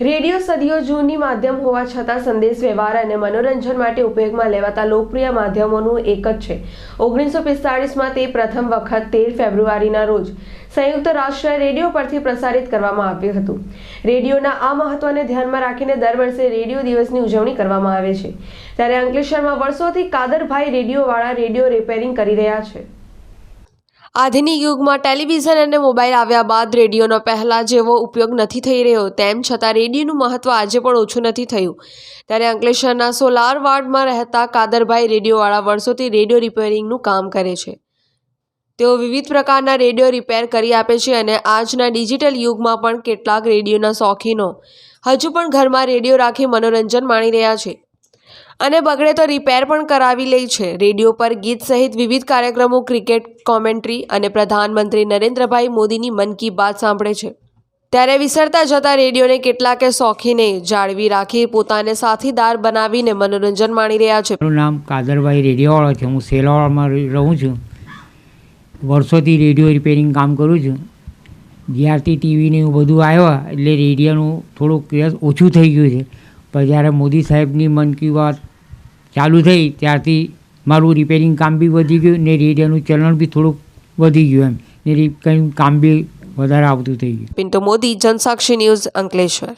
Radio સદીઓ જૂની માધ્યમ હોવા છતાં સંદેશ, વ્યવહાર અને મનોરંજન માટે ઉપયોગમાં લેવાતા લોકપ્રિય માધ્યમોનું એક જ છે. ઓગણીસો પિસ્તાળીસમાં તે પ્રથમ વખત તેર ફેબ્રુઆરીના રોજ સંયુક્ત રાષ્ટ્ર રેડિયો પરથી પ્રસારિત કરવામાં આવ્યું હતું. રેડિયોના આ મહત્વને ધ્યાનમાં રાખીને દર વર્ષે રેડિયો દિવસની ઉજવણી કરવામાં આવે છે. ત્યારે અંકલેશ્વરમાં વર્ષોથી કાદરભાઈ રેડિયોવાળા રેડિયો રિપેરિંગ કરી રહ્યા છે. આધુનિક યુગમાં ટેલિવિઝન અને મોબાઈલ આવ્યા બાદ રેડિયોનો પહેલાં જેવો ઉપયોગ નથી થઈ રહ્યો. તેમ છતાં રેડિયોનું મહત્વ આજે પણ ઓછું નથી થયું. ત્યારે અંકલેશ્વરના સોલાર વાર્ડમાં રહેતા કાદરભાઈ રેડિયોવાળા વર્ષોથી રેડિયો રિપેરિંગનું કામ કરે છે. તેઓ વિવિધ પ્રકારના રેડિયો રિપેર કરી આપે છે અને આજના ડિજિટલ યુગમાં પણ કેટલાક રેડિયોના શોખીનો. હજુ પણ ઘરમાં રેડિયો રાખી મનોરંજન માણી રહ્યા છે. અને બગડે તો રિપેર પણ કરાવી લે છે. રેડિયો પર ગીત સહિત વિવિધ કાર્યક્રમો ક્રિકેટ કોમેન્ટ્રી અને પ્રધાનમંત્રી નરેન્દ્રભાઈ મોદીની મન કી બાત સાંભળે છે. ત્યારે વિસરતા જતા રેડિયોને કેટલાકે શોખીને જાળવી રાખી પોતાને સાથીદાર બનાવીને મનોરંજન માણી રહ્યા છે. મારું નામ કાદરભાઈ રેડિયોવાળો છે. હું સેલાવાળામાં રહું છું. વર્ષોથી રેડિયો રિપેરિંગ કામ કરું છું. જ્યારથી ટીવીને એવું બધું આવ્યા એટલે રેડિયોનું થોડુંક ઓછું થઈ ગયું છે. પણ જ્યારે મોદી સાહેબની મન કી વાત ચાલુ થઈ, ત્યારથી મારું રિપેરિંગ કામ બી વધી ગયું ને રેડિયોનું ચલણ બી થોડુંક વધી ગયું એમ. ને કંઈ કામ બી વધારે આવતું થઈ ગયું. પિન્ટો મોદી, જનસાક્ષી ન્યૂઝ અંકલેશ્વર.